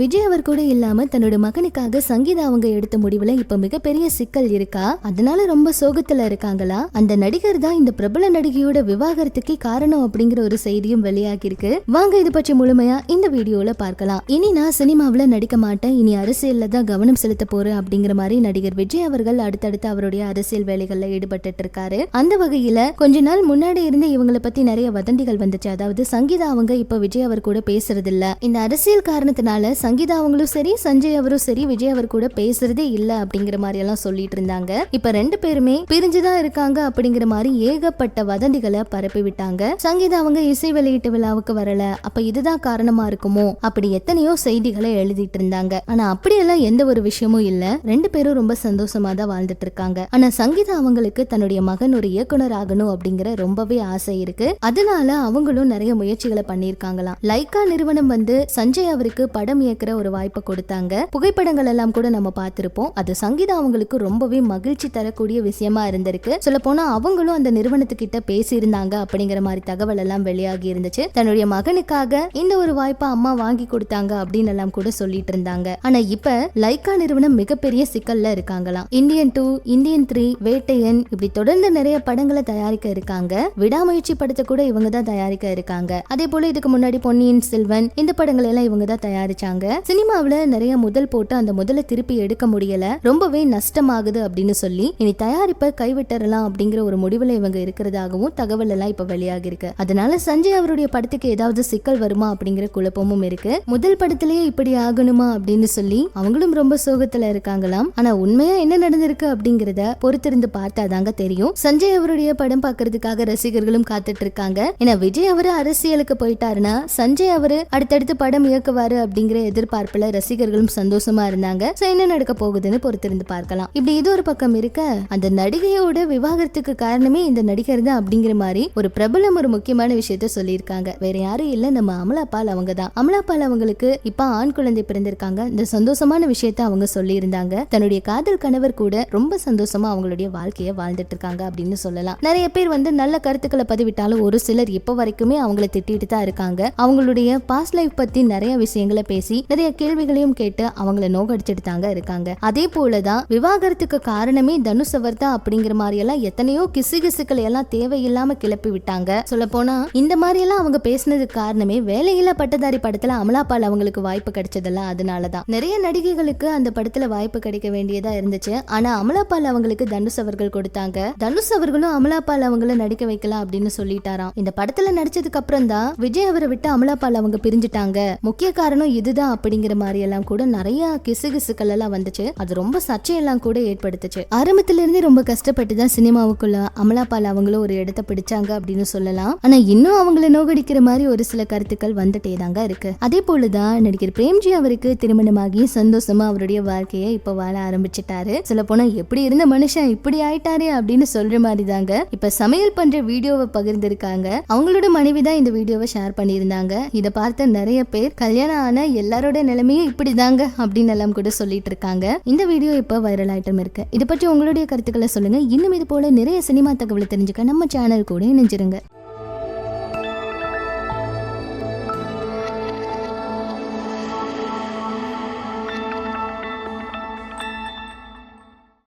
விஜய் அவர் கூட இல்லாம தன்னோட மகனுக்காக சங்கீதா அவங்க எடுத்த முடிவுல இப்ப மிகப்பெரிய சிக்கல் இருக்கா? அதனால ரொம்ப சோகத்துல இருக்காங்களா? அந்த நடிகர் தான் இந்த பிரபல நடிகையோட விவாகரத்துக்கு காரணம் அப்படிங்கிற ஒரு செய்தியும் வெளியாகி இருக்கு வாங்க இது பற்றி முழுமையா இந்த வீடியோல பார்க்கலாம். இனி நான் சினிமாவுல நடிக்க மாட்டேன். இனி அரசியல்ல தான் கவனம் செலுத்த போறேன் அப்படிங்கிற மாதிரி நடிகர் விஜய் அவர்கள் அடுத்தடுத்து அவருடைய அரசியல் வேலைகள்ல ஈடுபட்டு இருக்காரு. அந்த வகையில கொஞ்ச நாள் முன்னாடி இருந்து இவங்களை பத்தி நிறைய வதந்திகள் வந்துச்சு. அதாவது சங்கீதா அவங்க இப்ப விஜய் அவர் கூட பேசுறது இல்ல இந்த அரசியல் காரணத்தினால சங்கீதா அவங்களும் சரி சஞ்சய் அவரும் சரி விஜய் அவர் கூட பேசுறதே இல்ல அப்படிங்கிற மாதிரி எல்லாம் சொல்லிட்டு இருந்தாங்க. இப்ப ரெண்டு பேருமே பிரிஞ்சுதான் இருக்காங்க அப்படிங்கிற மாதிரி ஏகப்பட்ட வதந்திகளை பரப்பி விட்டாங்க. சங்கீதா அவங்க இசை வெளியீட்டு விழாவுக்கு வரல. அப்ப இதுதான் காரணமா இருக்குமோ அப்படி எத்தனையோ செய்திகளை எழுதிட்டு இருந்தாங்க. ஆனா அப்படியெல்லாம் எந்த ஒரு விஷயமும் இல்ல. ரெண்டு பேரும் ரொம்ப சந்தோஷமா தான் வாழ்ந்துட்டு இருக்காங்க. ஆனா சங்கீதா அவங்களுக்கு தன்னுடைய மகன் ஒரு இயக்குனர் ஆகணும் அப்படிங்கிற ரொம்பவே ஆசை இருக்கு. அதனால அவங்களும் நிறைய முயற்சிகளை பண்ணியிருக்காங்களாம். லைக்கா நிறுவனம் வந்து சஞ்சய் அவருக்கு படம் இயக்குற ஒரு வாய்ப்பை கொடுத்தாங்க. புகைப்படங்கள் எல்லாம் கூட நம்ம பார்த்திருப்போம். அது சங்கீதா அவங்களுக்கு ரொம்பவே மகிழ்ச்சி தரக்கூடிய விஷயமா இருந்திருக்கு. சொல்ல போனா அவங்களும் அந்த நிறுவனத்துக்கிட்ட பேசியிருந்தாங்க அப்படிங்கிற மாதிரி தகவல் எல்லாம் வெளியாகி இருந்துச்சு. தன்னுடைய மகனுக்காக இந்த ஒரு வாய்ப்பை அம்மா வாங்கி கொடுத்தாங்க அப்படின்னு எல்லாம் கூட சொல்லிட்டு இருந்தாங்க. ஆனா இப்ப லைக்கா நிறுவனம் மிகப்பெரிய சிக்கல்ல இருக்காங்களாம். Indian two Indian three Vettaiyan இப்படி தொடர்ந்து நிறைய படங்களை தயாரிக்க இருக்காங்க. விடாமுயற்சி படத்தை கூட இவங்க தான் தயாரிக்க இருக்காங்க. அதே போல இதுக்கு முன்னாடி பொன்னியின் செல்வன் இந்த படங்கள் எல்லாம் இவங்க தான் தயாரிச்சாங்க. சினிமாவுல நிறைய முதல் போட்டு அந்த முதல்ல திருப்பி எடுக்க முடியல. ரொம்பவே நஷ்டமாகுது அப்படின்னு சொல்லி இனி தயாரிப்பை கைவிட்டறலாம் அப்படிங்கிற ஒரு முடிவுல இவங்க இருக்கிறதாகவும் தகவல் எல்லாம் இப்ப வெளியாகி இருக்கு அதனால சஞ்சய் அவருடைய படத்துக்கு ஏதாவது சிக்கல் வருமா அப்படிங்கிற குழப்பமும் இருக்கு. முதல் படத்திலேயே இப்படி ஆகணுமா அப்படின்னு சொல்லி அவங்களும் ரொம்ப சோகத்துல இருக்காங்களாம். ஆனா உண்மையா என்ன நடந்திருக்கு அப்படிங்கறத பொறுத்திருந்து பார்த்தாதாங்க தெரியும். சஞ்சய் அவருடைய படம் பாக்குறதுக்காக ரசிகர்களும் காத்துட்டு இருக்காங்க. ஏன்னா விஜய் அவரு அரசியலுக்கு போயிட்டாருன்னா சஞ்சய் அவரு அடுத்தடுத்து படம் இயக்குவாரு அப்படிங்கிற எதிர்பார்ப்புல ரசிகர்களும் சந்தோஷமா இருந்தாங்க. சோ என்ன நடக்க போகுதுன்னு பொறுத்திருந்து பார்க்கலாம். இப்படி இது ஒரு பக்கம் இருக்க அந்த நடிகையோட விவாகரத்துக்கு காரணமே இந்த நடிகர் தான் அப்படிங்கிற மாதிரி ஒரு பிரபலம் ஒரு முக்கியமான விஷயத்த சொல்லியிருக்காங்க. வேற யாரும் இல்ல நம்ம அமலாபால் அவங்க தான். அமலாபால் அவங்களுக்கு இப்ப ஆண் குழந்தை பிறந்திருக்காங்க. இந்த சந்தோஷமான விஷயத்த அவங்க சொல்லியிருந்தாங்க. தன்னுடைய காதல் கணவர் கூட ரொம்ப சந்தோஷமா அவங்களுடைய வாழ்க்கையை வாழ்ந்துட்டு இருக்காங்க அப்படின்னு சொல்லலாம். நிறைய பேர் வந்து நல்ல கருத்துக்களை பதிவிட்டாலும் ஒரு சிலர் இப்ப வரைக்குமே அவங்கள திட்டிட்டு தான் இருக்காங்க. அவங்களுடைய பாஸ்ட் லைஃப் பத்தி நிறைய விஷயங்களை பேசி நிறைய கேள்விகளையும் கேட்டு அவங்கள நோகடிச்சிட்டு தாங்க இருக்காங்க. அதே போலதான் விவாகரத்துக்கு காரணமே தனுஷ் அவர் தான் அப்படிங்கிற மாதிரி எல்லாம் எத்தனையோ கிசு கிசுக்களை எல்லாம் தேவையில்லாம கிளப்பி விட்டாங்க. சொல்ல போனா இந்த மாதிரி எல்லாம் அவங்க பேசினதுக்கு காரணமே வேலையில்லா பட்டதாரி படத்துல அமலாபால் அவங்களுக்கு வாய்ப்பு கிடைச்சதெல்லாம் அதனாலதான். நிறைய நடிகைகளுக்கு அந்த படத்துல வாய்ப்பு கிடைக்க வேண்டியதா இருந்துச்சு. ஆனா அமலாபால் அவங்களுக்கு தனுஷ் அவர்கள் கொடுத்தாங்க. தனுஷ் அவர்களும் அமலாபால் அவங்கள நடிக்க வைக்கலாம் அப்படின்னு சொல்லிட்டாராம். இந்த படத்துல நடிச்சதுக்கு அப்புறம் தான் விஜய் அவரை விட்டு அமலாபால் அவங்க பிரிஞ்சுட்டாங்க. முக்கிய காரணம் இதுதான். அப்படிங்கிற மாதிரி எல்லாம் கூட நிறைய கிசுகிசுக்கள் எல்லாம் வந்துச்சு. அது ரொம்ப சர்ச்சையெல்லாம் கூட ஏற்படுத்துச்சு. ஆரம்பத்துல இருந்தே ரொம்ப கஷ்டப்பட்டு தான் சினிமாவுக்குள்ள அமலாபால் அவங்களும் ஒரு இடத்த பிடிச்சாங்க அப்படின்னு சொல்லலாம். ஆனா இன்னும் அவங்கள நோகடிக்கிற மாதிரி ஒரு சில கருத்துக்கள் வந்துட்டே தாங்க இருக்கு. அதே போலதான் நடிகர் பிரேம்ஜி அவருக்கு திருமணமாகி சந்தோஷமா அவருடைய வாழ்க்கையை இப்ப வாழ ஆரம்பிச்சிட்டாரு. சொல்ல போனா எப்படி இருந்த மனுஷன் இப்படி ஆயிட்டாரே அப்படின்னு சொல்ற மாதிரி தாங்க இப்ப சமையல் பண்ற வீடியோவை பகிர்ந்திருக்காங்க. அவங்களோட மனைவி தான் இந்த வீடியோவை ஷேர் பண்ணியிருந்தாங்க. இதை பார்த்த நிறைய பேர் கல்யாணம் ஆன எல்லா எல்லாரோட நிலைமையும் இப்படிதாங்க அப்படின்னு எல்லாம் கூட சொல்லிட்டு இருக்காங்க. இந்த வீடியோ இப்ப வைரல் ஆயிட்டம் இருக்கு. இதை பற்றி உங்களுடைய கருத்துக்களை சொல்லுங்க. இன்னும் இது போல நிறைய சினிமா தகவலை தெரிஞ்சுக்க நம்ம சேனல் கூட இணைஞ்சிருங்க.